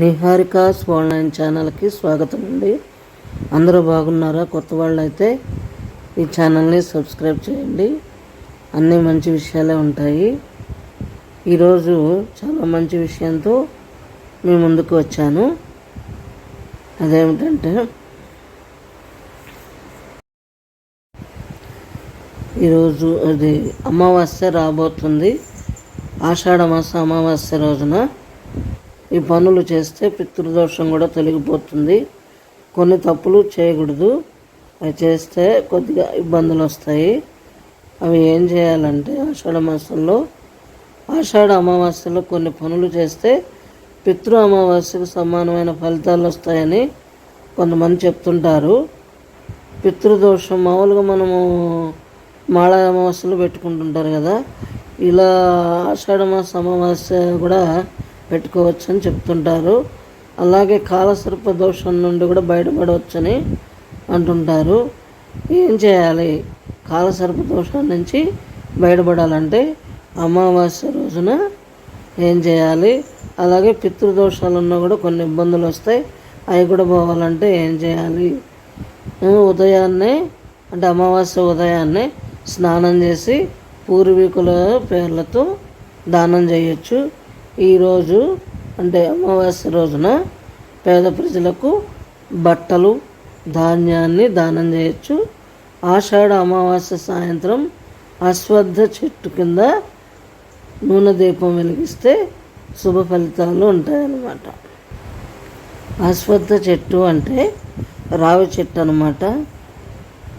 నిహారిక స్వాలైన్ ఛానల్కి స్వాగతం అండి. అందరూ బాగున్నారా? కొత్త వాళ్ళు అయితే ఈ ఛానల్ని సబ్స్క్రైబ్ చేయండి. అన్నీ మంచి విషయాలే ఉంటాయి. ఈరోజు చాలా మంచి విషయంతో మీ ముందుకు వచ్చాను. అదేమిటంటే ఈరోజు అది అమావాస్య రాబోతుంది. ఆషాఢ మాస అమావాస్య రోజున ఈ పనులు చేస్తే పితృదోషం కూడా తొలగిపోతుంది. కొన్ని తప్పులు చేయకూడదు. అవి చేస్తే కొద్దిగా ఇబ్బందులు వస్తాయి. అవి ఏం చేయాలంటే ఆషాఢ మాసంలో ఆషాఢ అమావాస్యలో కొన్ని పనులు చేస్తే పితృ అమావాస్యకు సమానమైన ఫలితాలు వస్తాయని కొంతమంది చెప్తుంటారు. పితృదోషం మామూలుగా మనము మాళ అమావాస్యలు పెట్టుకుంటుంటారు కదా. ఇలా ఆషాఢ మాస అమావాస్య కూడా పెట్టుకోవచ్చు అని చెప్తుంటారు. అలాగే కాలసర్ప దోషం నుండి కూడా బయటపడవచ్చని అంటుంటారు. ఏం చేయాలి? కాలసర్ప దోషం నుంచి బయటపడాలంటే అమావాస్య రోజున ఏం చేయాలి? అలాగే పితృదోషాలు ఉన్నా కూడా కొన్ని ఇబ్బందులు వస్తాయి. అవి కూడా పోవాలంటే ఏం చేయాలి? ఉదయాన్నే అంటే అమావాస్య ఉదయాన్నే స్నానం చేసి పూర్వీకుల పేర్లతో దానం చేయొచ్చు. ఈరోజు అంటే అమావాస్య రోజున పేద ప్రజలకు బట్టలు ధాన్యాన్ని దానం చేయొచ్చు. ఆషాఢ అమావాస్య సాయంత్రం అశ్వద్ధ చెట్టు కింద నూనె దీపం వెలిగిస్తే శుభ ఫలితాలు ఉంటాయన్నమాట. అశ్వద్ధ చెట్టు అంటే రావి చెట్టు అనమాట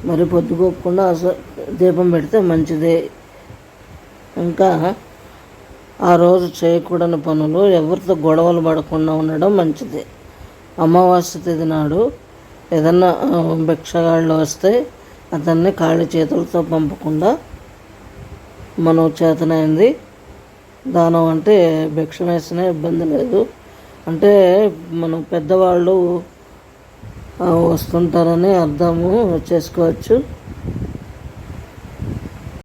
మరి పొద్దుకోకుండా అశ్వ దీపం పెడితే మంచిదే. ఇంకా ఆ రోజు చేయకూడని పనులు ఎవరితో గొడవలు పడకుండా ఉండడం మంచిది. అమావాస్య తిథి నాడు ఏదన్నా భిక్షగాళ్ళు వస్తే అతన్ని ఖాళీ చేతులతో పంపకుండా మనం చేతనైంది. దానం అంటే భిక్ష వేసిన ఇబ్బంది లేదు. అంటే మనం పెద్దవాళ్ళు వస్తుంటారని అర్థము చేసుకోవచ్చు.